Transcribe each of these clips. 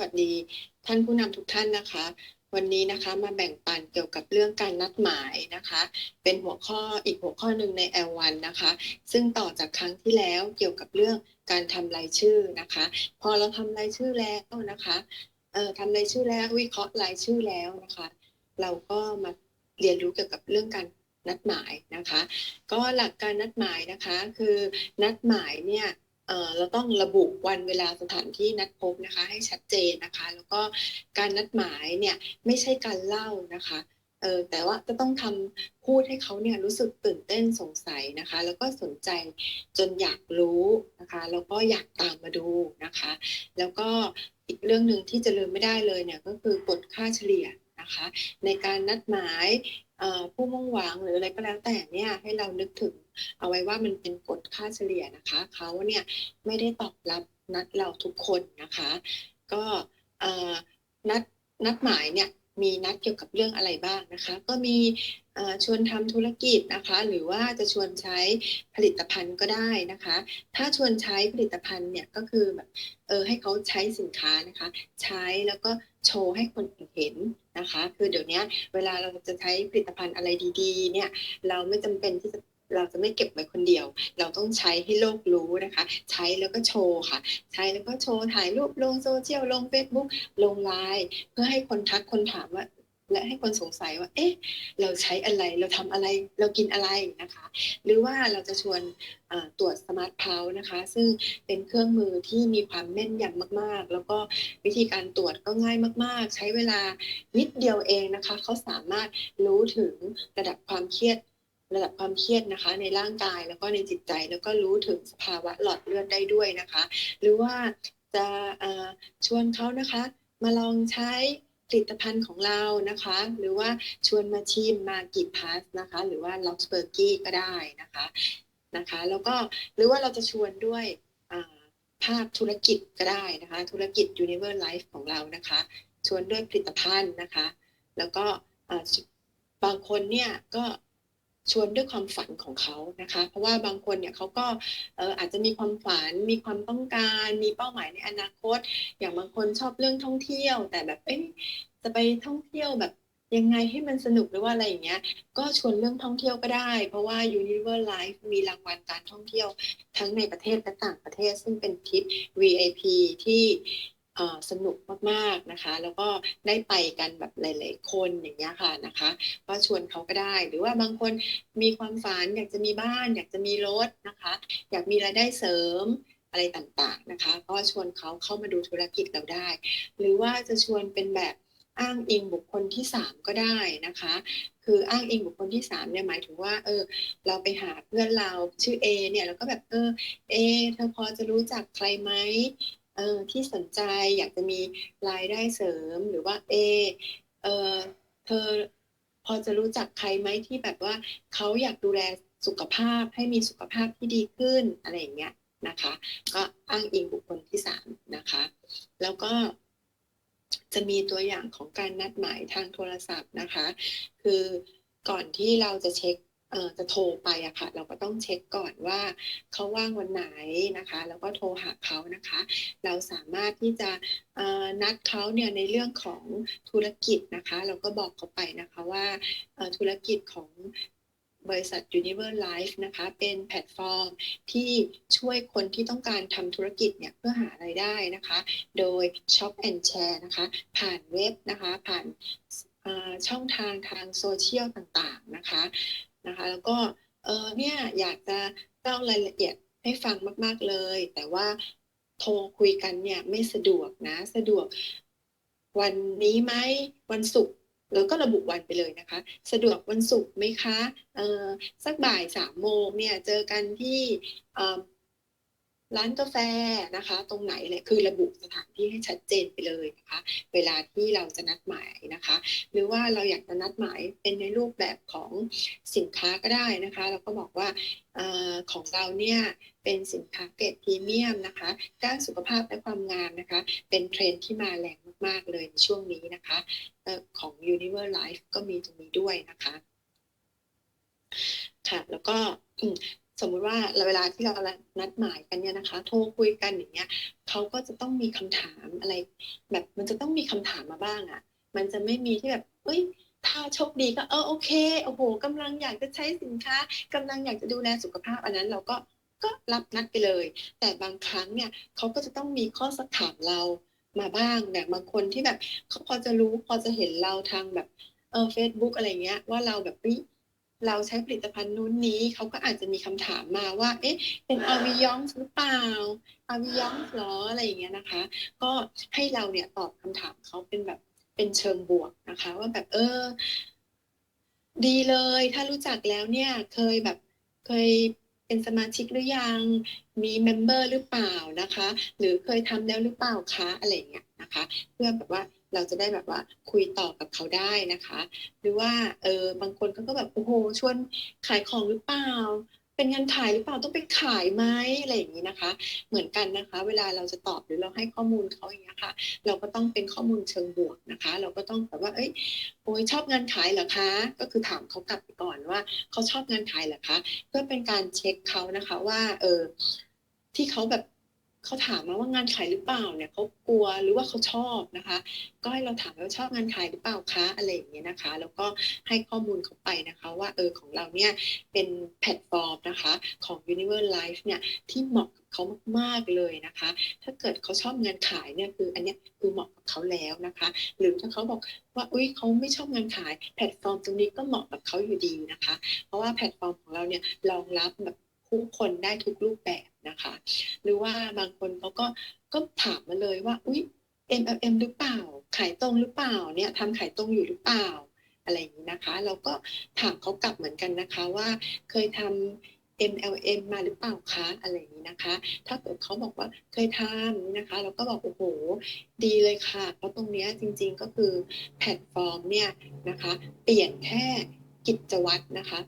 วัสดีท่านผู้นำทุกท่านนะคะ วันนี้นะคะมาแบ่งปันเกี่ยวกับเรื่องการนัดหมายนะคะ เป็นหัวข้ออีกหัวข้อหนึ่งใน L1 นะคะ ซึ่งต่อจากครั้งที่แล้วเกี่ยวกับเรื่องการทำรายชื่อนะคะ พอเราทำรายชื่อแล้วนะคะเอ่อทำรายชื่อแล้ววิเคราะห์รายชื่อแล้วนะคะ เราก็มาเรียนรู้เกี่ยวกับเรื่องการนัดหมายนะคะ ก็หลักการนัดหมายนะคะ คือนัดหมายเนี่ย เอ่อเราต้องระบุวันเวลาสถานที่นัดพบนะคะ ให้ชัดเจนนะคะ แล้วก็การนัดหมายเนี่ยไม่ใช่การเล่านะคะเออแต่ว่าจะต้องทำพูดให้เขาเนี่ยรู้สึกตื่นเต้นสงสัยนะคะ แล้วก็สนใจจนอยากรู้นะคะแล้วก็อยากตามมาดูนะคะ แล้วก็อีกเรื่องหนึ่งที่จะลืมไม่ได้เลยเนี่ยก็คือกฎค่าเฉลี่ยนะคะ ในการนัดหมายผู้มุ่งหวังหรืออะไรก็แล้วแต่เนี่ยให้เรานึกถึง เอาไว้ว่ามันเป็นกฎค่าเฉลี่ยนะคะเขาเนี่ยไม่ได้ตอบรับนัดเราทุกคนนะคะ ก็นัดนัดหมายเนี่ยมีนัดเกี่ยวกับเรื่องอะไรบ้างนะคะ ก็มีชวนทำธุรกิจนะคะ หรือว่าจะชวนใช้ผลิตภัณฑ์ก็ได้นะคะ ถ้าชวนใช้ผลิตภัณฑ์เนี่ยก็คือแบบเออให้เขาใช้สินค้านะคะ ใช้แล้วก็โชว์ให้คนอื่นเห็นนะคะ คือเดี๋ยวนี้เวลาเราจะใช้ผลิตภัณฑ์อะไรดี ๆ เนี่ยเราไม่จำเป็นที่จะ เราจะไม่เก็บไว้คนเดียว เราต้องใช้ให้โลกรู้นะคะ ใช้แล้วก็โชว์ค่ะ ใช้แล้วก็โชว์ถ่ายรูปลงโซเชียลลงเฟซบุ๊กลงไลน์เพื่อให้คนทักคนถามว่า และให้คนสงสัยว่า เอ๊ะ เราใช้อะไรเราทำอะไรเรากินอะไรนะคะ หรือว่าเราจะชวนตรวจสมาร์ทเพาส์นะคะ ซึ่งเป็นเครื่องมือที่มีความแม่นยำมากๆ แล้วก็วิธีการตรวจก็ง่ายมาก ๆ ใช้เวลานิดเดียวเองนะคะเขาสามารถรู้ถึงระดับความเครียด ระดับความเครียดนะคะในร่างกายแล้วก็ในจิตใจแล้วก็รู้ถึงสภาวะหลอดเลือดได้ด้วยนะคะ หรือว่าจะชวนเขานะคะมาลองใช้ผลิตภัณฑ์ของเรานะคะ หรือว่าชวนมาชิมมากิพาสนะคะ หรือว่าล็อกสเบอร์กี้ก็ได้นะคะนะคะ แล้วก็หรือว่าเราจะชวนด้วยภาพธุรกิจก็ได้นะคะ ธุรกิจ Universe Life ของเรานะคะ ชวนด้วยผลิตภัณฑ์นะคะ แล้วก็บางคนเนี่ยก็ ชวนด้วยความฝันของเขานะคะ เพราะว่าบางคนเนี่ยเขาก็อออาจจะมีความฝัน มีความต้องการ มีเป้าหมายในอนาคต อย่างบางคนชอบเรื่องท่องเที่ยว แต่แบบเอ๊ะจะไปท่องเที่ยวแบบยังไงให้มันสนุกหรือว่าอะไรอย่างเงี้ย ก็ชวนเรื่องท่องเที่ยวก็ได้ เพราะว่า Univer Life มีรางวัลการท่องเที่ยวทั้งในประเทศและต่างประเทศ ซึ่งเป็นทริป VIP ที่ สนุกมากๆนะคะ แล้วก็ได้ไปกันแบบหลาย ๆ คนอย่างเงี้ยค่ะนะคะก็ชวนเขาก็ได้ หรือว่าบางคนมีความฝันอยากจะมีบ้าน อยากจะมีรถนะคะ อยากมีรายได้เสริมอะไรต่างๆนะคะ ก็ชวนเขาเข้ามาดูธุรกิจเราได้ หรือว่าจะชวนเป็นแบบอ้างอิงบุคคลที่สามก็ได้นะคะ คืออ้างอิงบุคคลที่สามเนี่ยหมายถึงว่า เออ เราไปหาเพื่อนเราชื่อเอเนี่ยแล้วก็แบบเออเอเธอพอจะรู้จักใครไหม เออที่สนใจอยากจะมีรายได้เสริมหรือว่าเอเออเธอพอจะรู้จักใครไหมที่แบบว่าเขาอยากดูแลสุขภาพให้มีสุขภาพที่ดีขึ้นอะไรอย่างเงี้ยนะคะ ก็อ้างอิงบุคคลที่สามนะคะ แล้วก็จะมีตัวอย่างของการนัดหมายทางโทรศัพท์นะคะ คือก่อนที่เราจะเช็ค จะโทรไปอะค่ะ เราก็ต้องเช็คก่อนว่าเขาว่างวันไหนนะคะ แล้วก็โทรหาเขานะคะ เราสามารถที่จะนัดเขาเนี่ยในเรื่องของธุรกิจนะคะ เราก็บอกเขาไปนะคะว่าธุรกิจของบริษัท Universe Life นะคะ เป็นแพลตฟอร์มที่ช่วยคนที่ต้องการทำธุรกิจเนี่ยเพื่อหาไรายได้นะคะ โดย Shop and Share นะคะ ผ่านเว็บนะคะ ผ่านช่องทางทางโซเชียลต่างๆนะคะ นะคะ แล้วก็เออเนี่ยอยากจะเล่ารายละเอียดให้ฟังมาก ๆเลย แต่ว่าโทรคุยกันเนี่ยไม่สะดวกนะ สะดวกวันนี้ไหมวันศุกร์แล้วก็ระบุวันไปเลยนะคะ สะดวกวันศุกร์ไหมคะเออสักบ่ายสามโมงเนี่ยเจอกันที่ ร้านกาแฟนะคะ ตรงไหนเลยคือระบุสถานที่ให้ชัดเจนไปเลยนะคะ เวลาที่เราจะนัดหมายนะคะ หรือว่าเราอยากจะนัดหมายเป็นในรูปแบบของสินค้าก็ได้นะคะ เราก็บอกว่าอของเราเนี่ยเป็นสินค้าเกรดพรีเมียมนะคะด้านสุขภาพและความงามนะคะ เป็นเทรนที่มาแรงมาก ๆ เลยในช่วงนี้นะคะของ Universe Life ก็มีตรงนี้ด้วยนะคะค่ะแล้วก็ สมมุติว่าเวลาที่เรานัดหมายกันเนี่ยนะคะ โทรคุยกันอย่างเงี้ยเขาก็จะต้องมีคำถามอะไร แบบมันจะต้องมีคำถามมาบ้างอะ่ะ มันจะไม่มีที่แบบเอ้ยถ้าโชคดีก็เออโอเคโอ้โหกำลังอยากจะใช้สินค้ากำลังอยากจะดูแลสุขภาพ อันนั้นเราก็ก็รับนัดไปเลย แต่บางครั้งเนี่ยเขาก็จะต้องมีข้อสักถามเรามาบ้างแบบบางคนที่แบบเขาพอจะรู้พอจะเห็นเราทางแบบเออเฟซบุ๊กอะไรเงี้ยว่าเราแบบเเราใช้ผลิตภัณฑ์นู้นนี้เขาก็อาจจะมีคำถามมาว่า เอ๊ะ เป็นอาวิยองหรือเปล่าอาวิยองหรออะไรอย่างเงี้ยนะคะ ก็ให้เราเนี่ยตอบคำถามเขาเป็นแบบเป็นเชิงบวกนะคะ ว่าแบบเออ ดีเลย ถ้ารู้จักแล้วเนี่ย เคยแบบเคยเป็นสมาชิกหรือยัง มีเมมเบอร์หรือเปล่านะคะ หรือเคยทำแล้วหรือเปล่าคะอะไรเงี้ยนะคะ เพื่อแบบว่า เราจะได้แบบว่าคุยต่อกับเขาได้นะคะ หรือว่าเออบางคนก็แบบโอ้โหชวนขายของหรือเปล่า เป็นงานขายหรือเปล่าต้องไปขายไหมอะไรอย่างนี้นะคะ เหมือนกันนะคะ เวลาเราจะตอบหรือเราให้ข้อมูลเขาอย่างนี้ค่ะ เราก็ต้องเป็นข้อมูลเชิงบวกนะคะ เราก็ต้องแบบว่าเอ้ยโอ้ยชอบงานขายเหรอคะ ก็คือถามเขากลับไปก่อนว่าเขาชอบงานขายเหรอคะ เพื่อเป็นการเช็คเขานะคะว่าเออที่เขาแบบ เขาถามมาว่างานขายหรือเปล่าเนี่ยเขากลัวหรือว่าเขาชอบนะคะ ก็ให้เราถามว่าชอบงานขายหรือเปล่าคะอะไรอย่างเงี้ยนะคะ แล้วก็ให้ข้อมูลเขาไปนะคะว่าเออของเราเนี่ยเป็นแพลตฟอร์มนะคะของ Universe Life เนี่ยที่เหมาะกับเขามากๆเลยนะคะ ถ้าเกิดเขาชอบงานขายเนี่ยคืออันเนี้ยคือเหมาะกับเขาแล้วนะคะ หรือถ้าเขาบอกว่าอุ้ยเขาไม่ชอบงานขาย แพลตฟอร์มตรงนี้ก็เหมาะกับเขาอยู่ดีนะคะ เพราะว่าแพลตฟอร์มของเราเนี่ยรองรับแบบผู้คนได้ทุกรูปแบบ นะคะ หรือว่าบางคนเขาก็ก็ถามมาเลยว่าอุ๊ย MLM หรือเปล่า ขายตรงหรือเปล่าเนี่ยทำขายตรงอยู่หรือเปล่าอะไรอย่างนี้นะคะ เราก็ถามเขากลับเหมือนกันนะคะว่าเคยทำ MLM มาหรือเปล่าคะอะไรอย่างนี้นะคะ ถ้าเกิดเขาบอกว่าเคยทำนะคะ เราก็บอกโอ้โห ดีเลยค่ะ เพราะตรงนี้จริงๆก็คือแพลตฟอร์มเนี่ยนะคะ เปลี่ยนแค่กิจวัตรนะคะ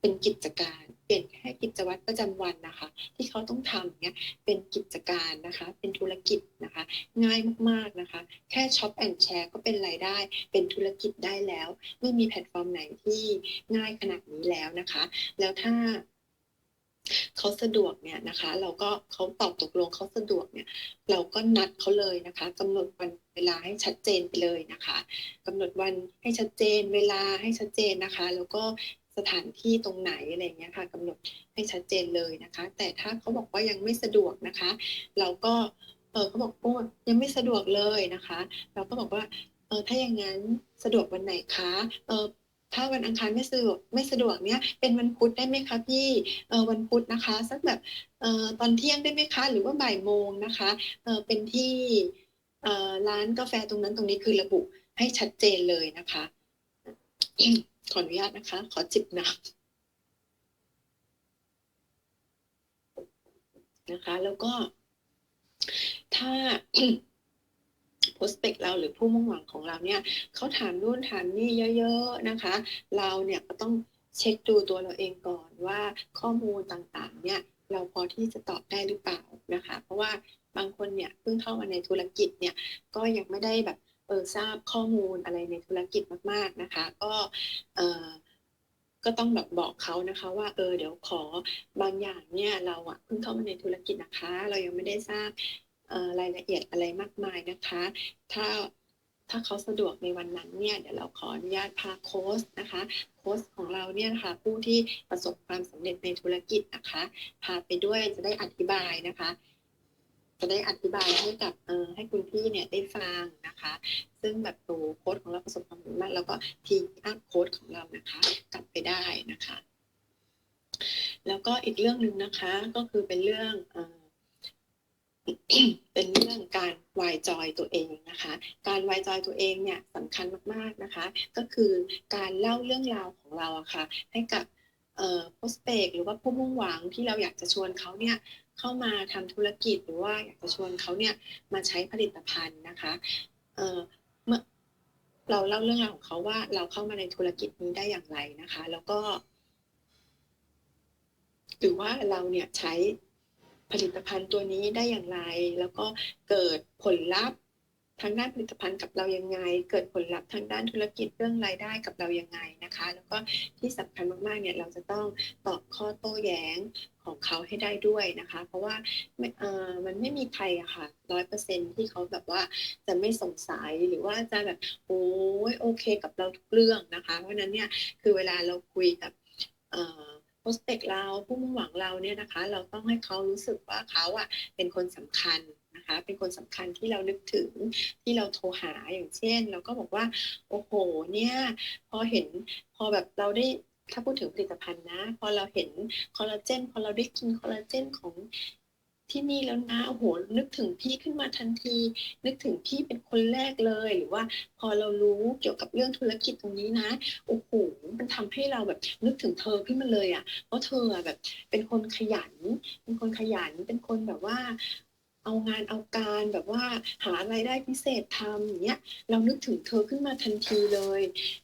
เป็นกิจการเปลี่ยนแค่กิจวัตรประจำวันนะคะ ที่เขาต้องทำเนี่ยเป็นกิจการนะคะ เป็นธุรกิจนะคะ ง่ายมากๆนะคะ แค่ช็อปแอนด์แชร์ก็เป็นรายได้ เป็นธุรกิจได้แล้ว ไม่มีแพลตฟอร์มไหนที่ง่ายขนาดนี้แล้วนะคะ แล้วถ้าเขาสะดวกเนี่ยนะคะ เราก็เขาตอบตกลงเขาสะดวกเนี่ย เราก็นัดเขาเลยนะคะกำหนดวันเวลาให้ชัดเจนไปเลยนะคะกำหนดวันให้ชัดเจน เวลาให้ชัดเจนนะคะ แล้วก็ สถานที่ตรงไหนอะไรเงี้ยค่ะกำหนดให้ชัดเจนเลยนะคะ แต่ถ้าเขาบอกว่ายังไม่สะดวกนะคะ เราก็เออเขาบอกโอ้ยังไม่สะดวกเลยนะคะ เราก็บอกว่าเออถ้าอย่างนั้นสะดวกวันไหนคะเออถ้าวันอังคารไม่สะดวกไม่สะดวกเนี้ยเป็นวันพุธได้ไหมคะพี่เออวันพุธนะคะสักแบบเออตอนเที่ยงได้ไหมคะ หรือว่าบ่ายโมงนะคะเออเป็นที่เออร้านกาแฟตรงนั้นตรงนี้คือระบุให้ชัดเจนเลยนะคะ ขออนุญาตนะคะ ขอจิบน้ำนะคะ แล้วก็ถ้าโพสเปกเราหรือผู้มุ่งหวังของเราเนี่ยเขาถามนู่นถามนี่เยอะๆนะคะ เราเนี่ยก็ต้องเช็คดูตัวเราเองก่อนว่าข้อมูลต่างๆ เนี่ย เราพอที่จะตอบได้หรือเปล่านะคะ เพราะว่าบางคนเนี่ยเพิ่งเข้ามาในธุรกิจเนี่ยก็ยังไม่ได้แบบ เออทราบข้อมูลอะไรในธุรกิจมาก ๆนะคะ ก็เออก็ต้องแบบบอกเขานะคะว่าเออเดี๋ยวขอบางอย่างเนี่ยเราอะเพิ่งเข้ามาในธุรกิจนะคะ เรายังไม่ได้ทราบรายละเอียดอะไรมากมายนะคะ ถ้าถ้าเขาสะดวกในวันนั้นเนี่ยเดี๋ยวเราขออนุญาตพาโค้ชนะคะโค้ชของเราเนี่ยนะคะผู้ที่ประสบความสำเร็จในธุรกิจนะคะ พาไปด้วยจะได้อธิบายนะคะ จะได้อธิบายให้กับเออให้คุณพี่เนี่ยได้ฟังนะคะ ซึ่งแบบตัวโค้ดของเราประสบความสำเร็จมากแล้วก็ทีอัพโค้ดของเรานะคะกลับไปได้นะคะ แล้วก็อีกเรื่องหนึ่งนะคะก็คือเป็นเรื่องเออเป็นเรื่องการวายจอยตัวเองนะคะ การวายจอยตัวเองเนี่ยสำคัญมากๆนะคะ ก็คือการเล่าเรื่องราวของเราอะค่ะให้กับเอ่อโพสเปกหรือว่าผู้มุ่งหวังที่เราอยากจะชวนเขาเนี่ย เข้ามาทำธุรกิจหรือว่าอยากจะชวนเขาเนี่ยมาใช้ผลิตภัณฑ์นะคะเเมื่อเราเล่าเรื่องราวของเขาว่าเราเข้ามาในธุรกิจนี้ได้อย่างไรนะคะ แล้วก็หรือว่าเราเนี่ยใช้ผลิตภัณฑ์ตัวนี้ได้อย่างไร แล้วก็เกิดผลลัพธ์ ทางด้านผลิตภัณฑ์กับเรายังไง เกิดผลลัพธ์ทางด้านธุรกิจเรื่องรายได้กับเรายังไงนะคะ แล้วก็ที่สำคัญมากๆเนี่ยเราจะต้องตอบข้อโต้แย้งของเขาให้ได้ด้วยนะคะ เพราะว่ามันไม่มีใครอะค่ะร้อยเปอร์เซ็นที่เขาแบบว่าจะไม่สงสัยหรือว่าจะแบบโอ้ยโอเคกับเราทุกเรื่องนะคะ เพราะนั้นเนี่ยคือเวลาเราคุยกับโปรสเปกเราผู้มุ่งหวังเราเนี่ยนะคะ เราต้องให้เขารู้สึกว่าเขาอะเป็นคนสำคัญ นะคะ เป็นคนสำคัญที่เรานึกถึงที่เราโทรหาอย่างเช่น เราก็บอกว่า โอ้โห เนี่ย พอเห็นพอแบบเราได้ถ้าพูดถึงผลิตภัณฑ์นะ พอเราเห็นคอลลาเจนพอเราได้กินคอลลาเจนของที่นี่แล้วนะโอ้โหนึกถึงพี่ขึ้นมาทันที นึกถึงพี่เป็นคนแรกเลย หรือว่าพอเรารู้เกี่ยวกับเรื่องธุรกิจตรงนี้นะโอ้โหมันทำให้เราแบบนึกถึงเธอขึ้นมาเลยอะ่ะเพราะเธอแบบเป็นคนขยัน เป็นคนขยันเป็นคนแบบว่า เอางานเอาการแบบว่าหาไรายได้พิเศษทำอย่างเงี้ยเรานึกถึงเธอขึ้นมาทันทีเลย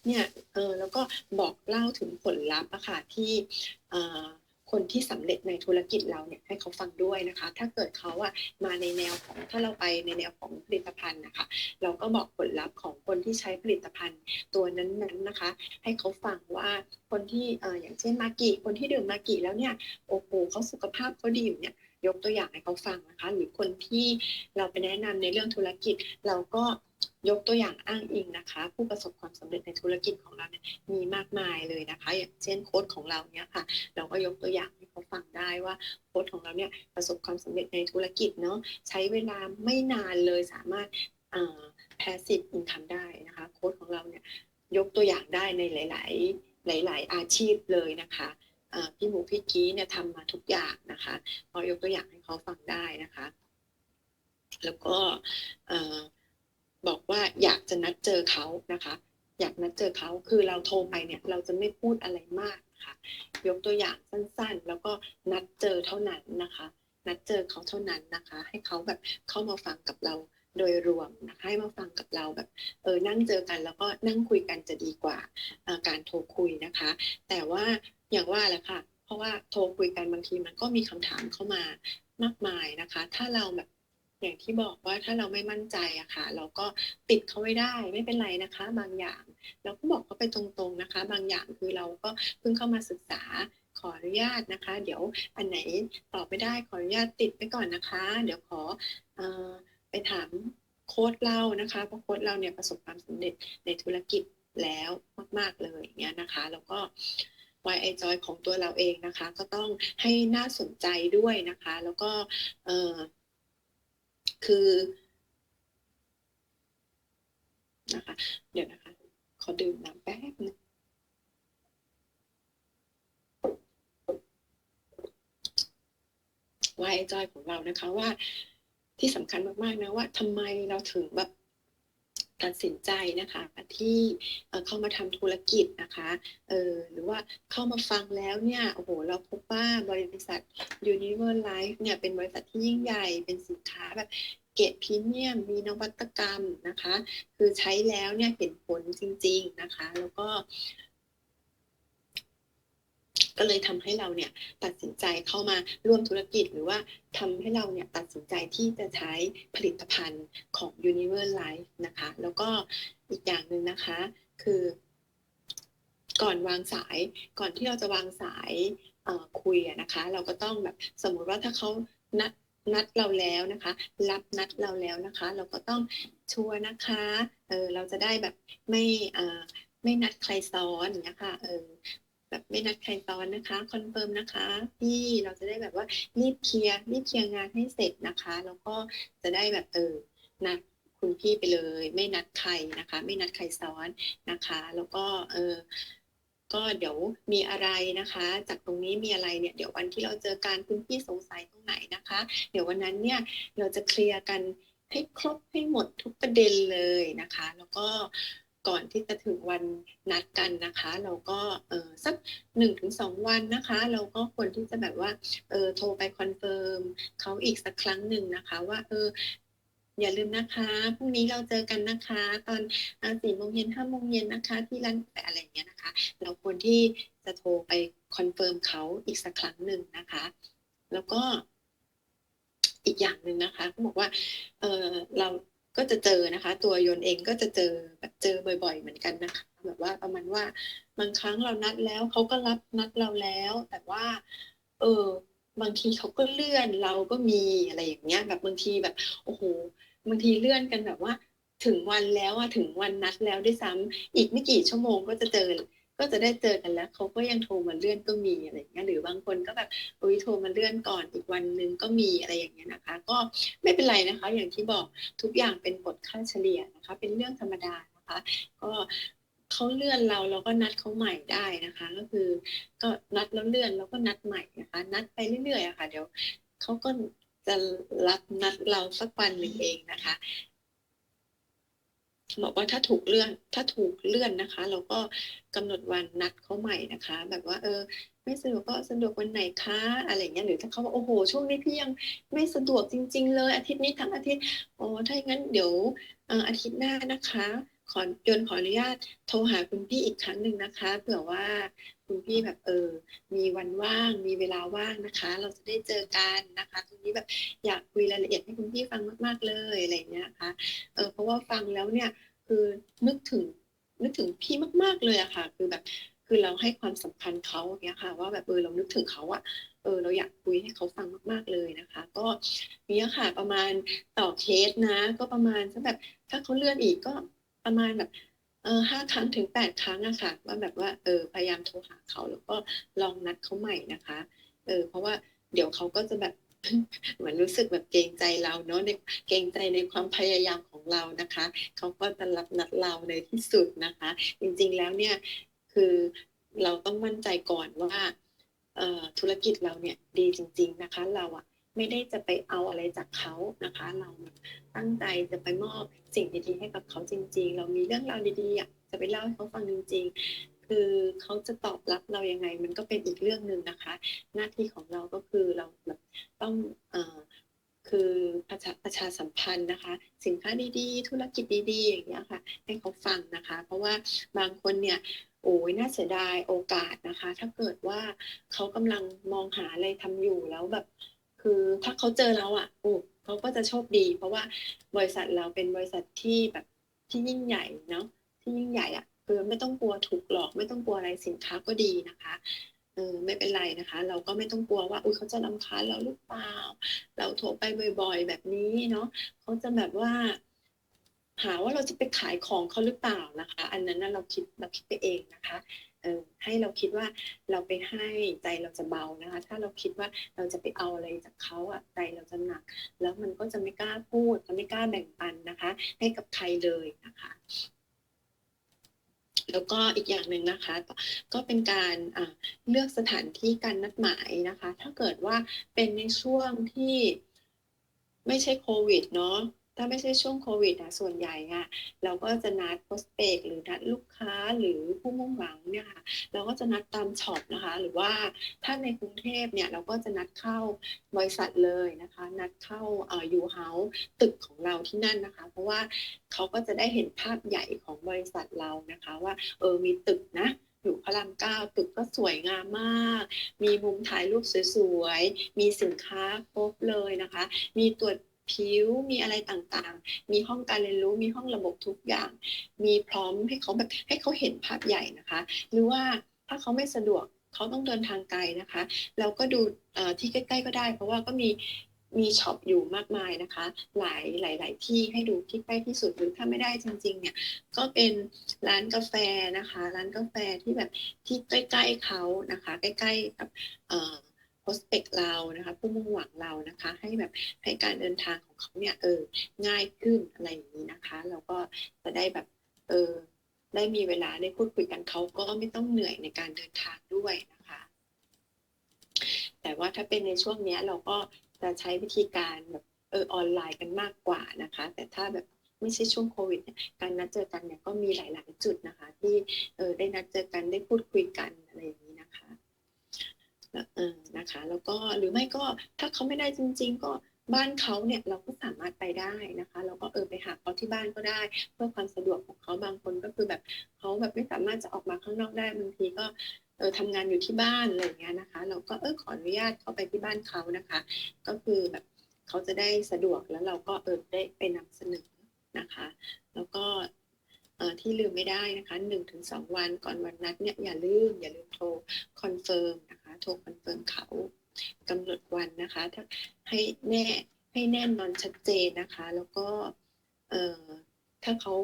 เนี่ยเออแล้วก็บอกเล่าถึงผลลัพธ์อะค่ะที่เอ่อคนที่สำเร็จในธุรกิจเราเนี่ยให้เขาฟังด้วยนะคะ ถ้าเกิดเขาอะมาในแนวของถ้าเราไปในแนวของผลิตภัณฑ์นะคะ เราก็บอกผลลัพธ์ของคนที่ใช้ผลิตภัณฑ์ตัวนั้นๆนะคะ ให้เขาฟังว่าคนที่เอ่ออย่างเช่นมากิคนที่ดื่มมากิแล้วเนี่ยโอ้โหเขาสุขภาพเขาดีอยู่เนี่ย ยกตัวอย่างให้เขาฟังนะคะ หรือคนที่เราไปแนะนำในเรื่องธุรกิจ เราก็ยกตัวอย่างอ้างอิงนะคะ ผู้ประสบความสำเร็จในธุรกิจของเราเนี่ยมีมากมายเลยนะคะ อย่างเช่นโค้ดของเราเนี่ยค่ะ เราก็ยกตัวอย่างให้เขาฟังได้ว่าโค้ดของเราเนี่ยประสบความสำเร็จในธุรกิจเนาะใช้เวลาไม่นานเลยสามารถแพสซีฟอินคัมได้นะคะโค้ดของเราเนี่ยยกตัวอย่างได้ในหลาย ๆ หลาย ๆ อาชีพเลยนะคะ พี่หมูพี่กี้เนี่ยทำมาทุกอย่างนะคะพอยกตัวอย่างให้เขาฟังได้นะคะ แล้วก็บอกว่าอยากจะนัดเจอเขานะคะ อยากนัดเจอเขาคือเราโทรไปเนี่ย เราจะไม่พูดอะไรมากค่ะยกตัวอย่างสั้นๆ แล้วก็นัดเจอเท่านั้นนะคะ นัดเจอเขาเท่านั้นนะคะ ให้เขาแบบเข้ามาฟังกับเราโดยรวมนะคะให้มาฟังกับเราแบบเออนั่งเจอกันแล้วก็นั่งคุยกันจะดีกว่าการโทรคุยนะคะ แต่ว่า อย่างว่าแหละค่ะ เพราะว่าโทรคุยกันบางทีมันก็มีคำถามเข้ามามากมายนะคะ ถ้าเราแบบอย่างที่บอกว่าถ้าเราไม่มั่นใจอะค่ะ เราก็ติดเขาไว้ได้ไม่เป็นไรนะคะ บางอย่าง เราก็บอกเขาไปตรงๆนะคะ บางอย่างคือเราก็เพิ่งเข้ามาศึกษาขออนุญาตนะคะ เดี๋ยวอันไหนตอบไม่ได้ขออนุญาตติดไปก่อนนะคะ เดี๋ยวขออไปถามโค้ดเรานะคะเพราะโค้ดเราเนี่ยประสบความสำเร็จในธุรกิจแล้วมาก ๆเลยเนี่ยนะคะ แล้วก็ y i Joy ของตัวเราเองนะคะ ก็ต้องให้น่าสนใจด้วยนะคะ แล้วก็เออคือนะคะ เดี๋ยวนะคะ ขอดื่มน้ำแป๊บนึงวายจอยของเรานะคะว่าที่สำคัญมากๆนะว่าทำไมเราถึงแบบ ตัดสินใจนะคะที่เข้ามาทำธุรกิจนะคะเออหรือว่าเข้ามาฟังแล้วเนี่ยโอ้โหเราพบว่าบริษัท Univer Life เนี่ยเป็นบริษัทที่ยิ่งใหญ่เป็นสินค้าแบบเกรดพรีเมียมมีนวัตกรรมนะคะ คือใช้แล้วเนี่ยเห็นผลจริง ๆนะคะ แล้วก็ ก็เลยทำให้เราเนี่ยตัดสินใจเข้ามาร่วมธุรกิจหรือว่าทำให้เราเนี่ยตัดสินใจที่จะใช้ผลิตภัณฑ์ของ Univer Life นะคะ แล้วก็อีกอย่างหนึ่งนะคะ คือ ก่อนวางสายก่อนที่เราจะวางสายคุยนะคะ เราก็ต้องแบบสมมุติว่าถ้าเขานัดนัดเราแล้วนะคะ รับนัดเราแล้วนะคะ เราก็ต้องชัวร์นะคะเออเราจะได้แบบไม่อ่าไม่นัดใครซ้อนนะคะเออ แบบไม่นัดใครซ้อนนะคะคอนเฟิร์มนะคะที่เราจะได้แบบว่ารีบเคลียร์รีบเคลียร์งานให้เสร็จนะคะแล้วก็จะได้แบบเออนัดคุณพี่ไปเลย ไม่นัดใครนะคะ ไม่นัดใครซ้อนนะคะ แล้วก็เออก็เดี๋ยวมีอะไรนะคะ จากตรงนี้มีอะไรเนี่ยเดี๋ยววันที่เราเจอการคุณพี่สงสัยตรงไหนนะคะ เดี๋ยววันนั้นเนี่ยเราจะเคลียร์กันให้ครบให้หมดทุกประเด็นเลยนะคะ แล้วก็ ก่อนที่จะถึงวันนัดกันนะคะ เราก็เออสักหนึ่งถึงสองวันนะคะ เราก็ควรที่จะแบบว่าเออโทรไปคอนเฟิร์มเขาอีกสักครั้งหนึ่งนะคะ ว่าเอออย่าลืมนะคะพรุ่งนี้เราเจอกันนะคะ ตอนสี่โมงเย็นห้าโมงเย็นนะคะ ที่ร้านแต่อะไรเงี้ยนะคะ เราควรที่จะโทรไปคอนเฟิร์มเขาอีกสักครั้งหนึ่งนะคะ แล้วก็อีกอย่างหนึ่งนะคะเขาบอกว่าเออเรา ก็จะเจอนะคะ ตัวยนต์เองก็จะเจอแบบเจอบ่อย ๆ เหมือนกันนะคะแบบว่าประมาณว่าบางครั้งเรานัดแล้วเขาก็รับนัดเราแล้ว แต่ว่า เออบางทีเขาก็เลื่อนเราก็มีอะไรอย่างเงี้ย แบบบางทีแบบโอ้โหบางทีเลื่อนกันแบบว่า ถึงวันแล้วอะถึงวันนัดแล้วด้วยซ้ำอีกไม่กี่ชั่วโมงก็จะเจอ ก็จะได้เจอกันแล้วเขาก็ยังโทรมาเลื่อนก็มีอะไรอย่างเงี้ยหรือบางคนก็แบบโอ้ยโทรมาเลื่อนก่อนอีกวันหนึ่งก็มีอะไรอย่างเงี้ยนะคะ ก็ไม่เป็นไรนะคะ อย่างที่บอกทุกอย่างเป็นกฎค่าเฉลี่ยนะคะ เป็นเรื่องธรรมดานะคะ ก็เขาเลื่อนเราเราก็นัดเขาใหม่ได้นะคะ ก็คือก็นัดแล้วเลื่อนแล้วก็นัดใหม่นะคะ นัดไปเรื่อยๆอะค่ะ เดี๋ยวเขาก็จะรับนัดเราสักวันหนึ่งเองนะคะ บอกว่าถ้าถูกเลื่อนถ้าถูกเลื่อนนะคะ เราก็กำหนดวันนัดเขาใหม่นะคะ แบบว่าเออไม่สะดวกก็สะดวกวันไหนคะอะไรเงี้ยหรือถ้าเขาบอกโอ้โหช่วงนี้พี่ยังไม่สะดวกจริง ๆ เลย อาทิตย์นี้ทั้งอาทิตย์อ๋อถ้าอย่างนั้นเดี๋ยวอาทิตย์หน้านะคะ ขอยนขออนุญาตโทรหาคุณพี่อีกครั้งหนึ่งนะคะเผื่อว่า คุณพี่แบบเออ มีวันว่างมีเวลาว่างนะคะ เราจะได้เจอกันนะคะตรงนี้แบบอยากคุยรายละเอียดให้คุณพี่ฟังมาก ๆเลยอะไรเงี้ยนะคะเออเพราะว่าฟังแล้วเนี่ยคือนึกถึงนึกถึงพี่มาก ๆเลยอะค่ะ คือแบบคือเราให้ความสำคัญเขาเนี้ยค่ะ ว่าแบบเออเรานึกถึงเขาอะเออเราอยากคุยให้เขาฟังมากๆเลยนะคะ ก็เนี้ยค่ะประมาณต่อเคสนะ ก็ประมาณสักแบบถ้าเขาเลื่อนอีกก็ประมาณแบบ เออห้าครั้งถึงแปดครั้งอะค่ะว่าแบบว่าเออพยายามโทรหาเขาแล้วก็ลองนัดเขาใหม่นะคะ เออ เพราะว่าเดี๋ยวเขาก็จะแบบเหมือนรู้สึกแบบเกรงใจเราเนาะในเกรงใจในความพยายามของเรานะคะ เขาก็จะรับนัดเราในที่สุดนะคะ จริงๆแล้วเนี่ยคือเราต้องมั่นใจก่อนว่าธุรกิจเราเนี่ยดีจริง ๆนะคะ เราอะ ไม่ได้จะไปเอาอะไรจากเขานะคะ เราตั้งใจจะไปมอบสิ่งดีๆให้กับเขาจริง ๆ เรามีเรื่องราวดีๆอะจะไปเล่าให้เขาฟังจริง ๆ คือเขาจะตอบรับเรายังไง มันก็เป็นอีกเรื่องหนึ่งนะคะ หน้าที่ของเราก็คือเราแบบต้องอคือประชาประชาสัมพันธ์นะคะ สินค้าดีๆ ธุรกิจดีๆ อย่างเงี้ยค่ะ ให้เขาฟังนะคะ เพราะว่าบางคนเนี่ยโอ้ยน่าเสียดายโอกาสนะคะ ถ้าเกิดว่าเขากำลังมองหาอะไรทำอยู่แล้วแบบ คือถ้าเขาเจอเราอะโอ้เขาก็จะโชคดี เพราะว่าบริษัทเราเป็นบริษัทที่แบบที่ยิ่งใหญ่เนาะที่ยิ่งใหญ่อะคือไม่ต้องกลัวถูกหลอก ไม่ต้องกลัวอะไรสินค้าก็ดีนะคะเออไม่เป็นไรนะคะ เราก็ไม่ต้องกลัวว่าอุ้ยเขาจะลำคาญเราหรือเปล่า เราโทรไปบ่อย ๆ แบบนี้เนาะเขาจะแบบว่า หาว่าเราจะไปขายของเขาหรือเปล่านะคะ อันนั้นเราคิดเราคิดไปเองนะคะ เออให้เราคิดว่าเราไปให้ใจเราจะเบานะคะ ถ้าเราคิดว่าเราจะไปเอาอะไรจากเขาอะใจเราจะหนัก แล้วมันก็จะไม่กล้าพูดจะไม่กล้าแบ่งปันนะคะ ให้กับใครเลยนะคะแล้วก็อีกอย่างหนึ่งนะคะ ก็เป็นการเลือกสถานที่การนัดหมายนะคะ ถ้าเกิดว่าเป็นในช่วงที่ไม่ใช่โควิดเนาะ ถ้าไม่ใช่ช่วงโควิดนะส่วนใหญ่อะเราก็จะนัดโพสเปกหรือนัดลูกค้าหรือผู้มุ่งหวังเนี่ยค่ะเราก็จะนัดตามช็อปนะคะ หรือว่าถ้าในกรุงเทพเนี่ยเราก็จะนัดเข้าบริษัทเลยนะคะ นัดเข้าเอ่อยูเฮาส์ตึกของเราที่นั่นนะคะ เพราะว่าเขาก็จะได้เห็นภาพใหญ่ของบริษัทเรานะคะ ว่าเออมีตึกนะอยู่พระรามเก้าตึกก็สวยงามมาก มีมุมถ่ายรูปสวยๆ มีสินค้าครบเลยนะคะ มีตรวจ ผิวมีอะไรต่างๆ มีห้องการเรียนรู้มีห้องระบบทุกอย่าง มีพร้อมให้เขาแบบให้เขาเห็นภาพใหญ่นะคะ หรือว่าถ้าเขาไม่สะดวกเขาต้องเดินทางไกลนะคะ เราก็ดูที่ใกล้ๆก็ได้ เพราะว่าก็มีมีช็อปอยู่มากมายนะคะ หลายหลายหลายที่ให้ดูที่ใกล้ที่สุดหรือถ้าไม่ได้จริง ๆ เนี่ยก็เป็นร้านกาแฟนะคะ ร้านกาแฟที่แบบที่ใกล้ๆเขานะคะ ใกล้ๆกับ โพสเปกเรานะคะผู้มุ่งหวังเรานะคะ ให้แบบให้การเดินทางของเขาเนี่ยเออง่ายขึ้นอะไรอย่างนี้นะคะ เราก็จะได้แบบเออได้มีเวลาได้พูดคุยกันเขาก็ไม่ต้องเหนื่อยในการเดินทางด้วยนะคะ แต่ว่าถ้าเป็นในช่วงเนี้ยเราก็จะใช้วิธีการแบบเออออนไลน์กันมากกว่านะคะ แต่ถ้าแบบไม่ใช่ช่วงโควิดการนัดเจอกันเนี่ยก็มีหลาย ๆ จุดนะคะ ที่เออได้นัดเจอกันได้พูดคุยกันอะไรอย่าง เออนะคะ แล้วก็หรือไม่ก็ถ้าเขาไม่ได้จริง ๆ ก็บ้านเขาเนี่ยเราก็สามารถไปได้นะคะ เราก็เออไปหาเขาที่บ้านก็ได้ เพื่อความสะดวกของเขาบางคนก็คือแบบเขาแบบไม่สามารถจะออกมาข้างนอกได้บางทีก็เออทำงานอยู่ที่บ้านอะไรอย่างเงี้ยนะคะ เราก็เออขออนุญาตเข้าไปที่บ้านเขานะคะ ก็คือแบบเขาจะได้สะดวกแล้วเราก็เออได้ไปนำเสนอนะคะ แล้วก็เออที่ลืมไม่ได้นะคะหนึ่งถึงสองวันก่อนวันนัดเนี่ยอย่าลืมอย่าลืมโทรคอนเฟิร์มนะคะ โทรคอนเฟิร์มเขากำหนดวันนะคะถ้าให้แน่ให้แน่นอนชัดเจนนะคะ แล้วก็เอ่อถ้าเขา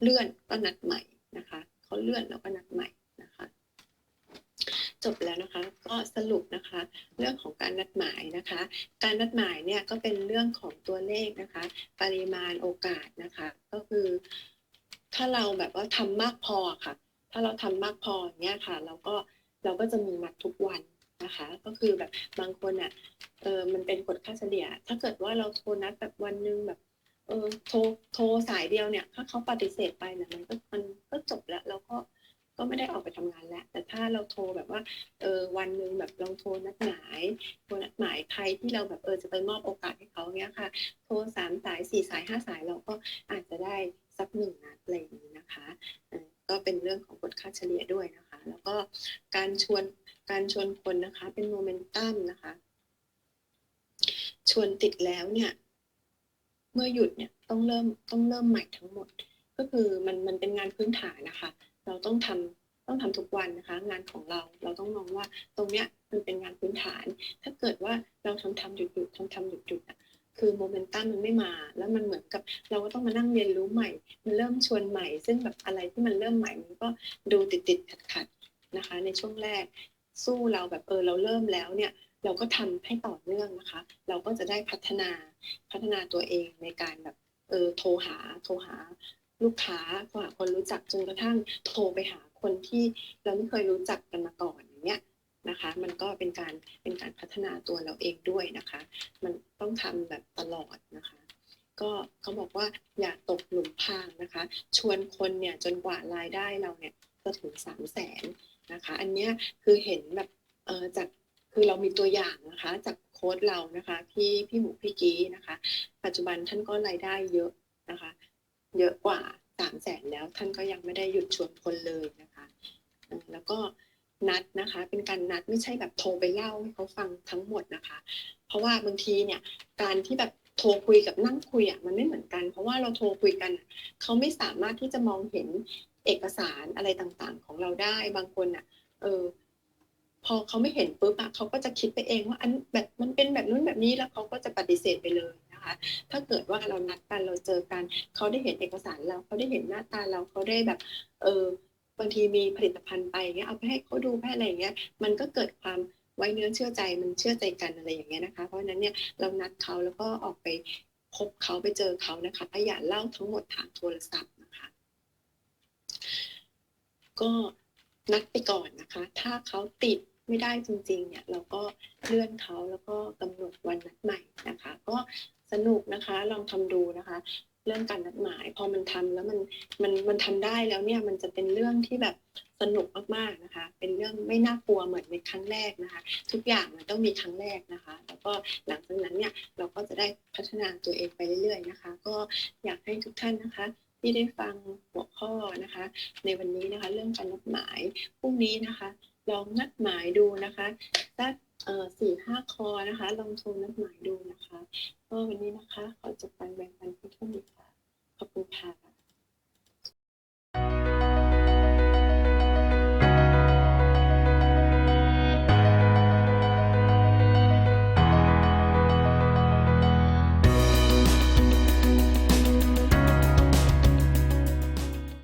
เลื่อนก็นัดใหม่นะคะเขาเลื่อนแล้วก็นัดใหม่นะคะ จบแล้วนะคะก็สรุปนะคะ เรื่องของการนัดหมายนะคะ การนัดหมายเนี่ยก็เป็นเรื่องของตัวเลขนะคะ ปริมาณโอกาสนะคะ ก็คือถ้าเราแบบว่าทำมากพอค่ะ ถ้าเราทำมากพอเงี้ยค่ะ เราก็เราก็จะมีนัดทุกวัน นะคะ ก็คือแบบบางคนอะเออมันเป็นกฎค่าเฉลี่ย ถ้าเกิดว่าเราโทรนัดแบบวันนึงแบบเออโทรโทรสายเดียวเนี่ยถ้าเขาปฏิเสธไปเนี่ยมันก็มันก็จบแล้วเราก็ก็ไม่ได้ออกไปทำงานแล้ว แต่ถ้าเราโทรแบบว่าเออวันหนึ่งแบบลองโทรนัดหมายโทรนัดหมายใครที่เราแบบเออจะไปมอบโอกาสให้เขาเนี้ยค่ะ โทรสามสายสี่สายห้าสายเราก็อาจจะได้สักหนึ่งนัดอะไรอย่างนี้นะคะก็เป็นเรื่องของกฎค่าเฉลี่ยด้วยนะคะ แล้วก็การชวน การชวนคนนะคะ เป็นโมเมนตัมนะคะ ชวนติดแล้วเนี่ย เมื่อหยุดเนี่ยต้องเริ่มต้องเริ่มใหม่ทั้งหมด ก็คือมันมันเป็นงานพื้นฐานนะคะ เราต้องทำต้องทำทุกวันนะคะ งานของเราเราต้องมองว่าตรงเนี้ยมันเป็นงานพื้นฐาน ถ้าเกิดว่าเราทำทำหยุดหยุดทำทำหยุดหยุดอะคือโมเมนตัมมันไม่มา แล้วมันเหมือนกับเราก็ต้องมานั่งเรียนรู้ใหม่ มันเริ่มชวนใหม่ ซึ่งแบบอะไรที่มันเริ่มใหม่มันก็ดูติดติดขัดขัดนะคะ ในช่วงแรก สู้เราแบบเออเราเริ่มแล้วเนี่ยเราก็ทำให้ต่อเนื่องนะคะ เราก็จะได้พัฒนาพัฒนาตัวเองในการแบบเออโทรหาโทรหาลูกค้าโทรหาคนรู้จักจนกระทั่งโทรไปหาคนที่เราไม่เคยรู้จักกันมาก่อนอย่างเงี้ยนะคะ มันก็เป็นการเป็นการพัฒนาตัวเราเองด้วยนะคะ มันต้องทำแบบตลอดนะคะ ก็เขาบอกว่าอย่าตกหลุมพรางนะคะ ชวนคนเนี่ยจนกว่ารายได้เราเนี่ยจะถึงสามแสน นะคะ อันเนี้ยคือเห็นแบบเออจากคือเรามีตัวอย่างนะคะ จากโค้ดเรานะคะพี่พี่หมูพี่กี้นะคะ ปัจจุบันท่านก็รายได้เยอะนะคะ เยอะกว่าสามแสนแล้วท่านก็ยังไม่ได้หยุดชวนคนเลยนะคะแล้วก็นัดนะคะ เป็นการนัดไม่ใช่แบบโทรไปเล่าให้เขาฟังทั้งหมดนะคะ เพราะว่าบางทีเนี่ยการที่แบบ โทรคุยกับนั่งคุยอะมันไม่เหมือนกัน เพราะว่าเราโทรคุยกันเขาไม่สามารถที่จะมองเห็นเอกสารอะไรต่างๆ ของเราได้บางคนอะ เออ พอเขาไม่เห็นปุ๊บอะเขาก็จะคิดไปเองว่าอันแบบมันเป็นแบบนู้นแบบนี้แล้วเขาก็จะปฏิเสธไปเลยนะคะถ้าเกิดว่าเรานัดกันเราเจอกันเขาได้เห็นเอกสารเราเขาได้เห็นหน้าตาเราเขาได้แบบ เออบางทีมีผลิตภัณฑ์ไปเงี้ยเอาไปให้เขาดูไปอะไรเงี้ย มันก็เกิดความ ไว้เนื้อเชื่อใจมันเชื่อใจกันอะไรอย่างเงี้ยนะคะ เพราะนั้นเนี่ยเรานัดเขาแล้วก็ออกไปพบเขาไปเจอเขานะคะอย่าเล่าทั้งหมดทางโทรศัพท์นะคะ ก็นัดไปก่อนนะคะ ถ้าเขาติดไม่ได้จริงๆ เนี่ยเราก็เลื่อนเขาแล้วก็กำหนดวันนัดใหม่นะคะ ก็สนุกนะคะลองทำดูนะคะ เรื่องการนัดหมาย พอมันทำแล้วมันมันมันทำได้แล้วเนี่ยมันจะเป็นเรื่องที่แบบสนุกมากๆนะคะ เป็นเรื่องไม่น่ากลัวเหมือนในครั้งแรกนะคะ ทุกอย่างมันต้องมีครั้งแรกนะคะ แล้วก็หลังจากนั้นเนี่ยเราก็จะได้พัฒนาตัวเองไปเรื่อยๆนะคะ ก็อยากให้ทุกท่านนะคะที่ได้ฟังหัวข้อนะคะ ในวันนี้นะคะ เรื่องการนัดหมายพรุ่งนี้นะคะ ลองนัดหมายดูนะคะสัก สี่ห้าคอนะคะลองโทรนัดหมายดูนะคะก็วันนี้นะคะขอจบการแบ่งปันเพียงเท่านี้ค่ะขอบคุณค่ะ